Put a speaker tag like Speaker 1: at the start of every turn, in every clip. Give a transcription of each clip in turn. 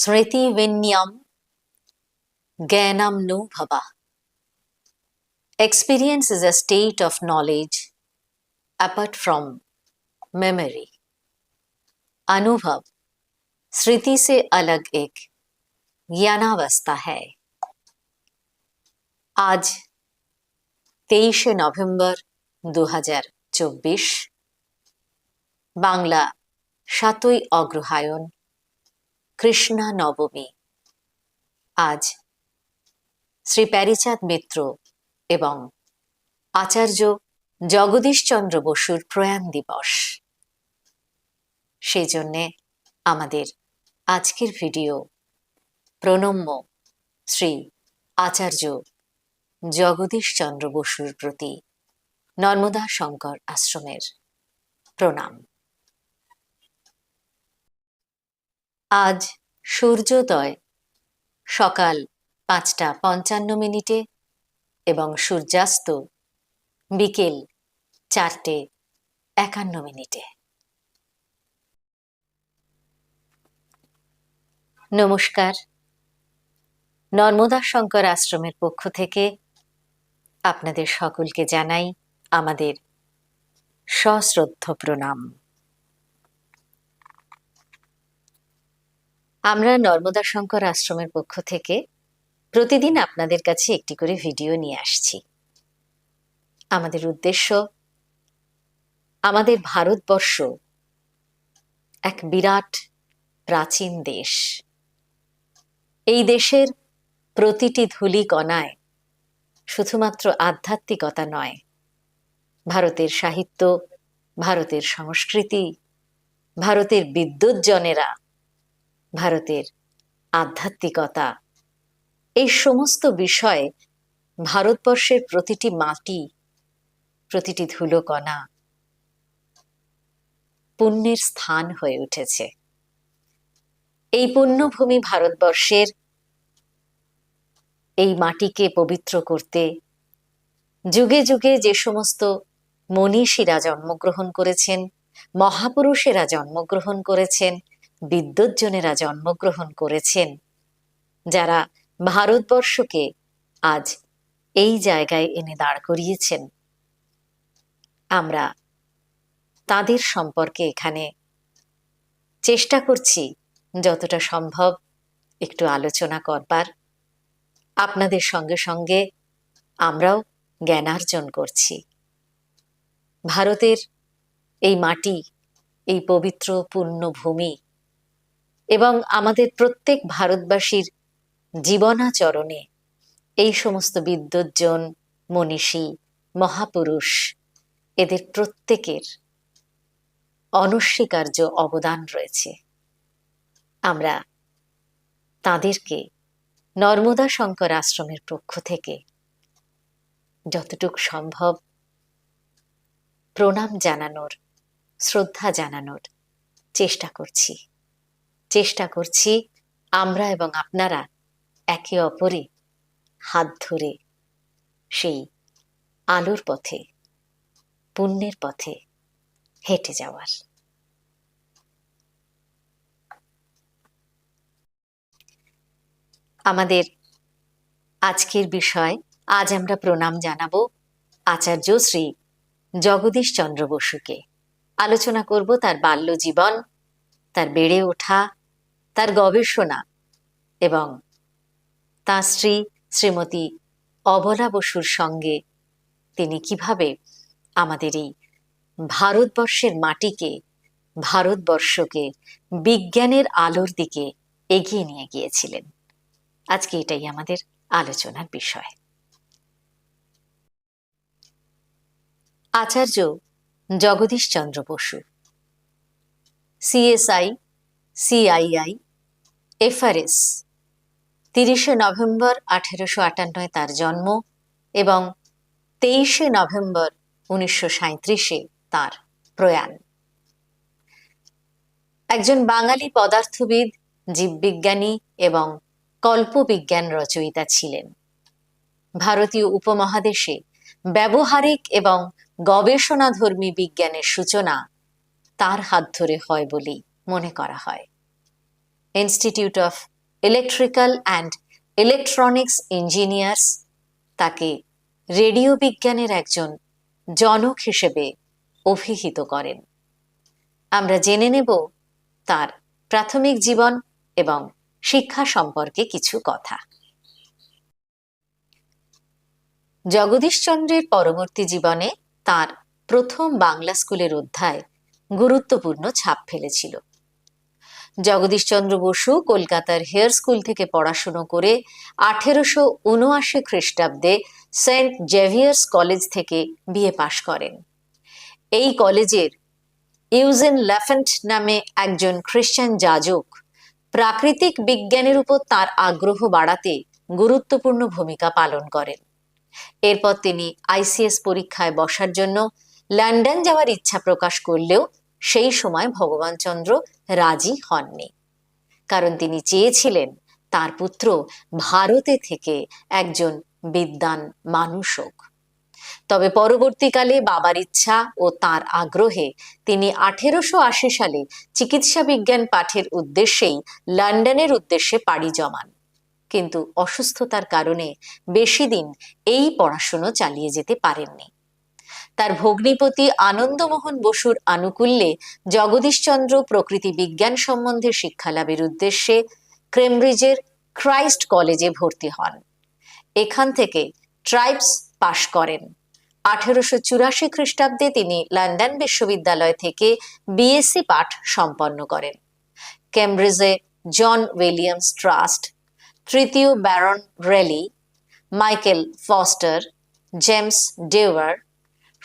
Speaker 1: स्मृति विन्यम ज्ञानम नु भवा experience is a state of knowledge apart from memory अनुभव स्मृति से अलग एक ज्ञानावस्था है आज तेईस नवंबर 2024 बांग्ला सतई अग्रहायण কৃষ্ণা নবমী আজ শ্রী প্যারিচাঁদ মিত্র এবং আচার্য জগদীশচন্দ্র বসুর প্রয়াণ দিবস সেই জন্যে আমাদের আজকের ভিডিও প্রণম্য শ্রী আচার্য জগদীশচন্দ্র বসুর প্রতি নর্মদা শঙ্কর আশ্রমের প্রণাম আজ সূর্যোদয় সকাল পাঁচটা পঞ্চান্ন মিনিটে এবং সূর্যাস্ত বিকেল চারটে একান্ন মিনিটে নমস্কার নর্মদা শঙ্কর আশ্রমের পক্ষ থেকে আপনাদের সকলকে জানাই আমাদের সশ্রদ্ধ প্রণাম আমরা নর্মদা শঙ্কর আশ্রমের পক্ষ থেকে প্রতিদিন আপনাদের কাছে একটি করে ভিডিও নিয়ে আসছি আমাদের উদ্দেশ্য আমাদের ভারতবর্ষ এক বিরাট প্রাচীন দেশ এই দেশের প্রতিটি ধুলি কণায় শুধুমাত্র আধ্যাত্মিকতা নয় ভারতের সাহিত্য ভারতের সংস্কৃতি ভারতের বিদ্যুৎ জনেরা ভারতের আধ্যাত্মিকতা এই সমস্ত বিষয়ে ভারতবর্ষের প্রতিটি মাটি প্রতিটি ধুলোকণা পুণ্যের স্থান হয়ে উঠেছে এই পুণ্যভূমি ভারতবর্ষের এই মাটিকে পবিত্র করতে যুগে যুগে যে সমস্ত মনীষীরা জন্মগ্রহণ করেছেন মহাপুরুষেরা জন্মগ্রহণ করেছেন বিদ্যুৎজনেরা জন্মগ্রহণ করেছেন যারা ভারতবর্ষকে আজ এই জায়গায় এনে দাঁড় করিয়েছেন আমরা তাদের সম্পর্কে এখানে চেষ্টা করছি যতটা সম্ভব একটু আলোচনা করবার আপনাদের সঙ্গে সঙ্গে আমরাও জ্ঞানার্জন করছি ভারতের এই মাটি এই পবিত্র পূর্ণ ভূমি এবং আমাদের প্রত্যেক ভারতবাসীর জীবনাচরণে এই সমস্ত বিদ্যজ্জন মনীষী মহাপুরুষ এদের প্রত্যেকের অনস্বীকার্য অবদান রয়েছে আমরা তাদেরকে নর্মদা শঙ্কর আশ্রমের পক্ষ থেকে যতটুক সম্ভব প্রণাম জানানোর শ্রদ্ধা জানানোর চেষ্টা করছি চেষ্টা করছি আমরা এবং আপনারা একে অপরে হাত ধরে সেই আলোর পথে পুণ্যের পথে হেঁটে যাওয়ার আমাদের আজকের বিষয় আজ আমরা প্রণাম জানাব আচার্য শ্রী জগদীশ চন্দ্র বসুকে আলোচনা করব তার বাল্য জীবন তার বেড়ে ওঠা তার গবেষণা এবং তাঁর স্ত্রী শ্রীমতী অবলা বসুর সঙ্গে তিনি কিভাবে আমাদের এই ভারতবর্ষের মাটিকে ভারতবর্ষকে বিজ্ঞানের আলোর দিকে এগিয়ে নিয়ে গিয়েছিলেন আজকে এটাই আমাদের আলোচনার বিষয় Acharya Jagadish Chandra Bose CSI CII FRS তিরিশে নভেম্বর আঠেরোশো আটান্নয় তার জন্ম এবং তেইশে নভেম্বর উনিশশো সাঁত্রিশে তার প্রয়াণ একজন বাঙালি পদার্থবিদ জীববিজ্ঞানী এবং কল্পবিজ্ঞান রচয়িতা ছিলেন ভারতীয় উপমহাদেশে ব্যবহারিক এবং গবেষণাধর্মী বিজ্ঞানের সূচনা তার হাত ধরে হয় বলেই মনে করা হয় institute of electrical and electronics engineers তাকে রেডিও বিজ্ঞানের একজন জনক হিসেবে অভিহিত করেন আমরা জেনে নেব তার প্রাথমিক জীবন এবং শিক্ষা সম্পর্কে কিছু কথা জগদীশচন্দ্রের পরবর্তী জীবনে তার প্রথম বাংলা স্কুলের অধ্যায় গুরুত্বপূর্ণ ছাপ ফেলেছিল জগদীশচন্দ্র বসু কলকাতার হেয়ার স্কুল থেকে পড়াশুনো করে আঠেরোশো উনআশি খ্রিস্টাব্দে সেন্ট জেভিয়ার্স কলেজ থেকে বিএ পাশ করেন এই কলেজের ইউজেন ল্যাফেন্ট নামে একজন খ্রিস্টান যাজক প্রাকৃতিক বিজ্ঞানের উপর তার আগ্রহ বাড়াতে গুরুত্বপূর্ণ ভূমিকা পালন করেন এরপর তিনি আইসিএস পরীক্ষায় বসার জন্য লন্ডন যাওয়ার ইচ্ছা প্রকাশ করলেও সেই সময় ভগবান চন্দ্র রাজি হননি কারণ তিনি চেয়েছিলেন তার পুত্র ভারতে থেকে একজন বিদ্যান মানুষ হোক তবে পরবর্তীকালে বাবার ইচ্ছা ও তার আগ্রহে তিনি আঠেরোশো আশি সালে চিকিৎসা বিজ্ঞান পাঠের উদ্দেশ্যেই লন্ডনের উদ্দেশ্যে পাড়ি জমান কিন্তু অসুস্থতার কারণে বেশি দিন এই পড়াশুনো চালিয়ে যেতে পারেননি তার ভগ্নিপতি আনন্দমোহন বসুর আনুকূল্যে জগদীশচন্দ্র প্রকৃতি বিজ্ঞান সম্বন্ধে শিক্ষালাভের উদ্দেশ্যে ক্রেমব্রিজের ক্রাইস্ট কলেজে ভর্তি হন এখান থেকে ট্রাইবস পাশ করেন আঠেরোশো চুরাশি খ্রিস্টাব্দে তিনি লন্ডন বিশ্ববিদ্যালয় থেকে বিএসসি পাঠ সম্পন্ন করেন ক্যামব্রিজে জন উইলিয়ামস ট্রাস্ট তৃতীয় Baron Rayleigh Michael Foster James Dewar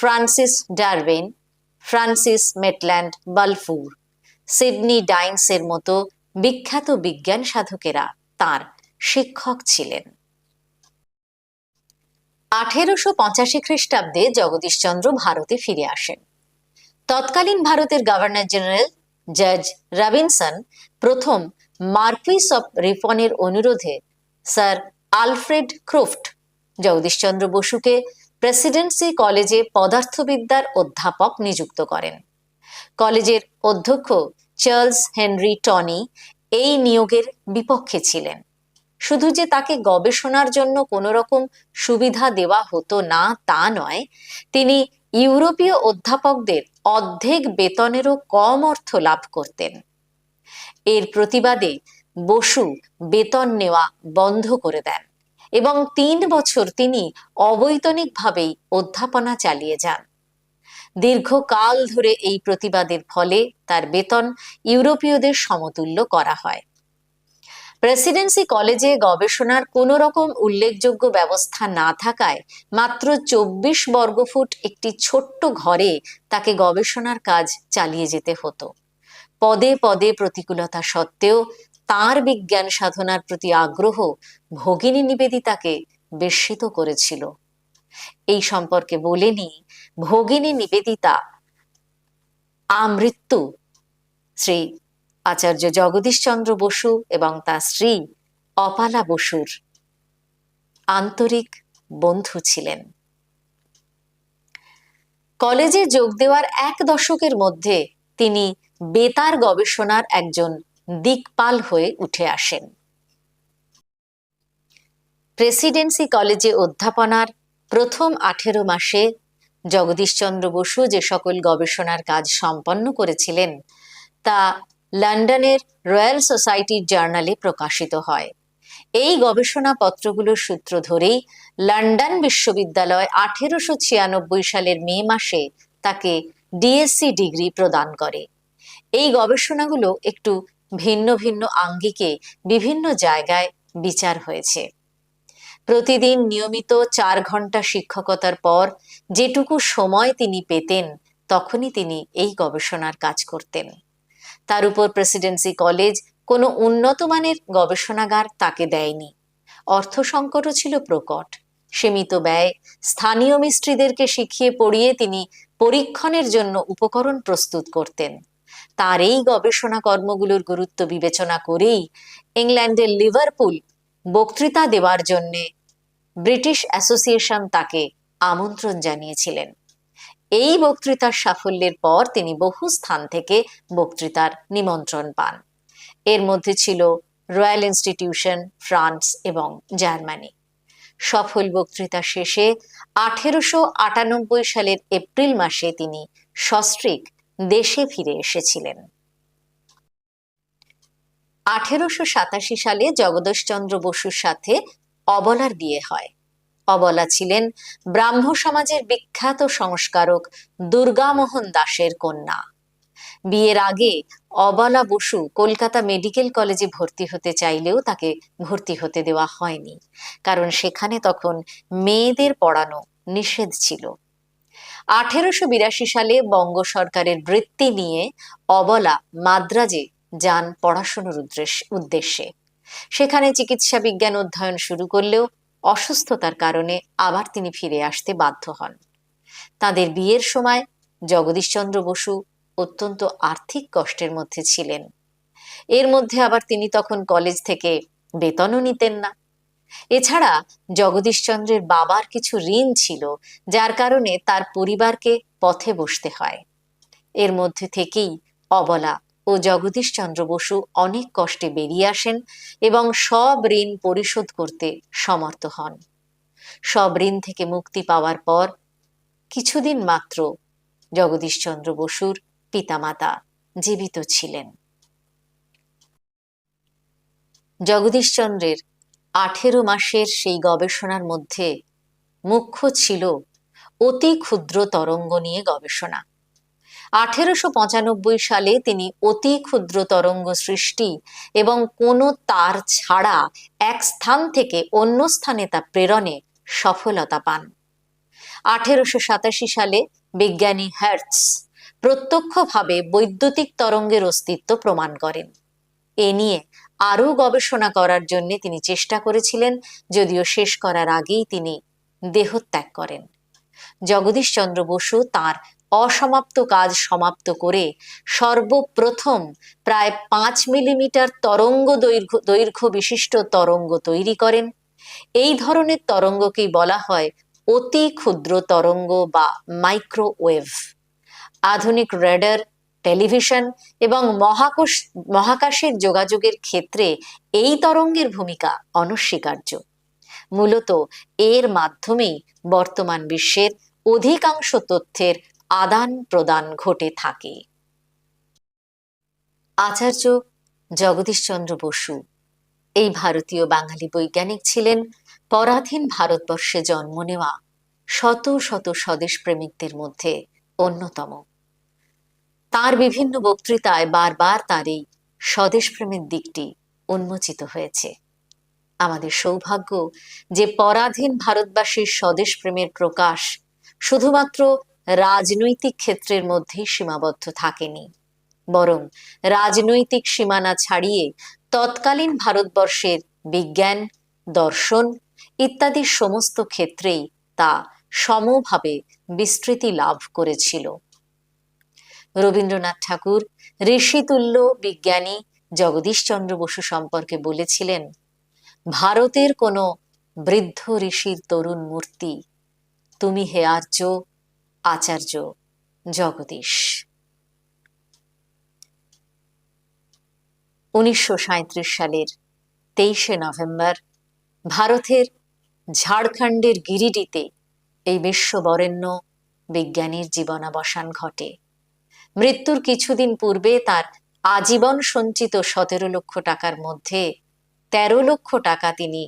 Speaker 1: Francis Darwin Francis Maitland Balfour Sydney ডাইন্সের মতো বিখ্যাত বিজ্ঞান সাধকেরা তার শিক্ষক ছিলেন আঠেরোশো পঁচাশি খ্রিস্টাব্দে জগদীশচন্দ্র ভারতে ফিরে আসেন তৎকালীন ভারতের গভর্নর জেনারেল জজ রবিনসন প্রথম মার্কুইস অফ রিপনের অনুরোধে স্যার আলফ্রেড ক্রোফট জগদীশচন্দ্র বসুকে প্রেসিডেন্সি কলেজে পদার্থবিদ্যার অধ্যাপক নিযুক্ত করেন কলেজের অধ্যক্ষ চার্লস হেনরি টনি এই নিয়োগের বিপক্ষে ছিলেন শুধু যে তাকে গবেষণার জন্য কোনো রকম সুবিধা দেওয়া হতো না তা নয় তিনি ইউরোপীয় অধ্যাপকদের অর্ধেক বেতনেরও কম অর্থ লাভ করতেন এর প্রতিবাদে বসু বেতন নেওয়া বন্ধ করে দেন এবং তিন বছর তিনি অবৈতনিকভাবেই অধ্যাপনা চালিয়ে যান দীর্ঘকাল ধরে এই প্রতিবাদের ফলে তার বেতন ইউরোপীয়দের সমতুল্য করা হয় প্রেসিডেন্সি কলেজে গবেষণার কোনো রকম উল্লেখযোগ্য ব্যবস্থা না থাকায় মাত্র চব্বিশ বর্গফুট একটি ছোট্ট ঘরে তাকে গবেষণার কাজ চালিয়ে যেতে হতো পদে পদে প্রতিকূলতা সত্ত্বেও তার বিজ্ঞান সাধনার প্রতি আগ্রহ ভগিনী নিবেদিতাকে বেশিত করেছিল এই সম্পর্কে বলেনি ভগিনী নিবেদিতা আমৃত্যু শ্রী আচার্য জগদীশ চন্দ্র বসু এবং তার স্ত্রী অপালা বসুর আন্তরিক বন্ধু ছিলেন কলেজে যোগ দেওয়ার এক দশকের মধ্যে তিনি বেতার গবেষণার একজন দিকপাল হয়ে উঠে আসেন প্রেসিডেন্সি কলেজে অধ্যাপনার প্রথম আঠেরো মাসে জগদীশচন্দ্র বসু যে সকল গবেষণার কাজ সম্পন্ন করেছিলেন তা লন্ডনের রয়্যাল সোসাইটির জার্নালে প্রকাশিত হয় এই গবেষণা পত্রগুলোর সূত্র ধরেই লন্ডন বিশ্ববিদ্যালয় আঠেরোশো ছিয়ানব্বই সালের মে মাসে তাকে ডিএসসি ডিগ্রি প্রদান করে এই গবেষণাগুলো একটু ভিন্ন ভিন্ন আঙ্গিকে বিভিন্ন জায়গায় বিচার হয়েছে প্রতিদিন নিয়মিত চার ঘন্টা শিক্ষকতার পর যেটুকু সময় তিনি পেতেন তখনই তিনি এই গবেষণার কাজ করতেন তার উপর প্রেসিডেন্সি কলেজ কোনো উন্নত মানের গবেষণাগার তাকে দেয়নি অর্থ সংকটও ছিল প্রকট সীমিত ব্যয় স্থানীয় মিস্ত্রিদেরকে শিখিয়ে পড়িয়ে তিনি পরীক্ষণের জন্য উপকরণ প্রস্তুত করতেন তার এই গবেষণা কর্মগুলোর গুরুত্ব বিবেচনা করেই ইংল্যান্ডের লিভারপুল বক্তৃতা দেওয়ার জন্যে ব্রিটিশ অ্যাসোসিয়েশন তাকে আমন্ত্রণ জানিয়েছিলেন এই বক্তৃতার সাফল্যের পর তিনি বহু স্থান থেকে বক্তৃতার নিমন্ত্রণ পান এর মধ্যে ছিল রয়্যাল ইনস্টিটিউশন ফ্রান্স এবং জার্মানি সফল বক্তৃতা শেষে আঠেরোশো সালের এপ্রিল মাসে তিনি সস্ত্রিক দেশে ফিরে এসেছিলেন আঠেরোশো সাতাশি সালে জগদীশচন্দ্র বসুর সাথে অবলার বিয়ে হয় অবলা ছিলেন ব্রাহ্ম সমাজের বিখ্যাত সংস্কারক দুর্গামোহন দাসের কন্যা বিয়ের আগে অবলা বসু কলকাতা মেডিকেল কলেজে ভর্তি হতে চাইলেও তাকে ভর্তি হতে দেওয়া হয়নি কারণ সেখানে তখন মেয়েদের পড়ানো নিষেধ ছিল আঠেরোশো বিরাশি সালে বঙ্গ সরকারের বৃত্তি নিয়ে অবলা মাদ্রাজে যান পড়াশুনোর উদ্দেশ্যে সেখানে চিকিৎসা বিজ্ঞান অধ্যয়ন শুরু করলেও অসুস্থতার কারণে আবার তিনি ফিরে আসতে বাধ্য হন তাদের বিয়ের সময় জগদীশচন্দ্র বসু অত্যন্ত আর্থিক কষ্টের মধ্যে ছিলেন এর মধ্যে আবার তিনি তখন কলেজ থেকে বেতনও নিতেন না এছাড়া জগদীশচন্দ্রের বাবার কিছু ঋণ ছিল যার কারণে তার পরিবারকে পথে বসতে হয় এর মধ্যে থেকেই অবলা ও জগদীশচন্দ্র বসু অনেক কষ্টে বেরিয়ে আসেন এবং সব ঋণ পরিশোধ করতে সমর্থ হন সব ঋণ থেকে মুক্তি পাওয়ার পর কিছুদিন মাত্র জগদীশচন্দ্র বসুর পিতামাতা জীবিত ছিলেন জগদীশচন্দ্রের আঠেরো মাসের সেই গবেষণার মধ্যে মুখ্য ছিল অতি ক্ষুদ্র তরঙ্গ নিয়ে গবেষণা আঠেরোশো সালে তিনি অতি ক্ষুদ্র তরঙ্গ সৃষ্টি এবং কোনো তার ছাড়া এক স্থান থেকে অন্য স্থানে তা প্রেরণে সফলতা পান আঠেরোশো সাতাশি সালে বিজ্ঞানী হার্টস প্রত্যক্ষভাবে বৈদ্যুতিক তরঙ্গের অস্তিত্ব প্রমাণ করেন এ নিয়ে আরও গবেষণা করার জন্য তিনি চেষ্টা করেছিলেন যদিও শেষ করার আগেই তিনি দেহত্যাগ করেন জগদীশচন্দ্র বসু তার অসমাপ্ত কাজ সমাপ্ত করে সর্বপ্রথম প্রায় পাঁচ মিলিমিটার তরঙ্গ দৈর্ঘ্য দৈর্ঘ্য বিশিষ্ট তরঙ্গ তৈরি করেন এই ধরনের তরঙ্গকেই বলা হয় অতি ক্ষুদ্র তরঙ্গ বা মাইক্রোওয়েভ আধুনিক রেডার টেলিভিশন এবং মহাকাশ মহাকাশের যোগাযোগের ক্ষেত্রে এই তরঙ্গের ভূমিকা অনস্বীকার্য মূলত এর মাধ্যমেই বর্তমান বিশ্বের অধিকাংশ তথ্যের আদান প্রদান ঘটে থাকে আচার্য জগদীশচন্দ্র বসু এই ভারতীয় বাঙালি বৈজ্ঞানিক ছিলেন পরাধীন ভারতবর্ষে জন্ম নেওয়া শত শত স্বদেশ প্রেমিকদের মধ্যে অন্যতম তার বিভিন্ন বক্তৃতায় বারবার তার এই স্বদেশপ্রেমের দিকটি উন্মোচিত হয়েছে আমাদের সৌভাগ্য যে পরাধীন ভারতবাসীর প্রেমের প্রকাশ শুধুমাত্র রাজনৈতিক ক্ষেত্রের মধ্যে সীমাবদ্ধ থাকেনি বরং রাজনৈতিক সীমানা ছাড়িয়ে তৎকালীন ভারতবর্ষের বিজ্ঞান দর্শন ইত্যাদি সমস্ত ক্ষেত্রেই তা সমভাবে বিস্তৃতি লাভ করেছিল রবীন্দ্রনাথ ঠাকুর ঋষিতুল্য বিজ্ঞানী জগদীশচন্দ্র বসু সম্পর্কে বলেছিলেন ভারতের কোনো বৃদ্ধ ঋষির তরুণ মূর্তি তুমি হে আর্য আচার্য জগদীশ উনিশশো সালের তেইশে নভেম্বর ভারতের ঝাড়খণ্ডের গিরিডিতে এই বিশ্ববরেণ্য বিজ্ঞানীর জীবনাবসান ঘটে মৃত্যুর কিছুদিন পূর্বে তার আজীবন সঞ্চিত সতেরো লক্ষ টাকার মধ্যে তেরো লক্ষ টাকা তিনি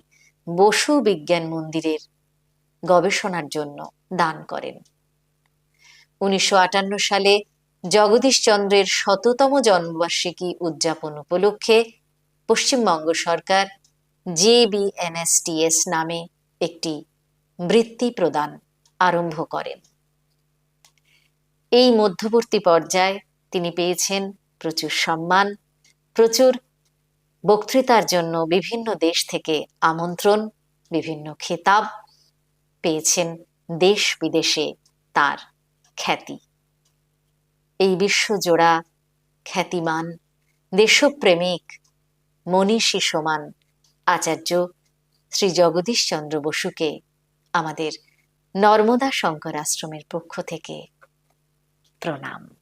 Speaker 1: বসু বিজ্ঞান মন্দিরের গবেষণার জন্য দান করেন উনিশশো সালে জগদীশ চন্দ্রের শততম জন্মবার্ষিকী উদযাপন উপলক্ষে পশ্চিমবঙ্গ সরকার জে জেবিএনএসটিএস নামে একটি বৃত্তি প্রদান আরম্ভ করেন এই মধ্যবর্তী পর্যায়ে তিনি পেয়েছেন প্রচুর সম্মান প্রচুর বক্তৃতার জন্য বিভিন্ন দেশ থেকে আমন্ত্রণ বিভিন্ন খেতাব পেয়েছেন দেশ বিদেশে তার খ্যাতি এই বিশ্বজোড়া খ্যাতিমান দেশপ্রেমিক মনীষী সমান আচার্য শ্রী জগদীশচন্দ্র বসুকে আমাদের নর্মদা শঙ্কর আশ্রমের পক্ষ থেকে Prolam.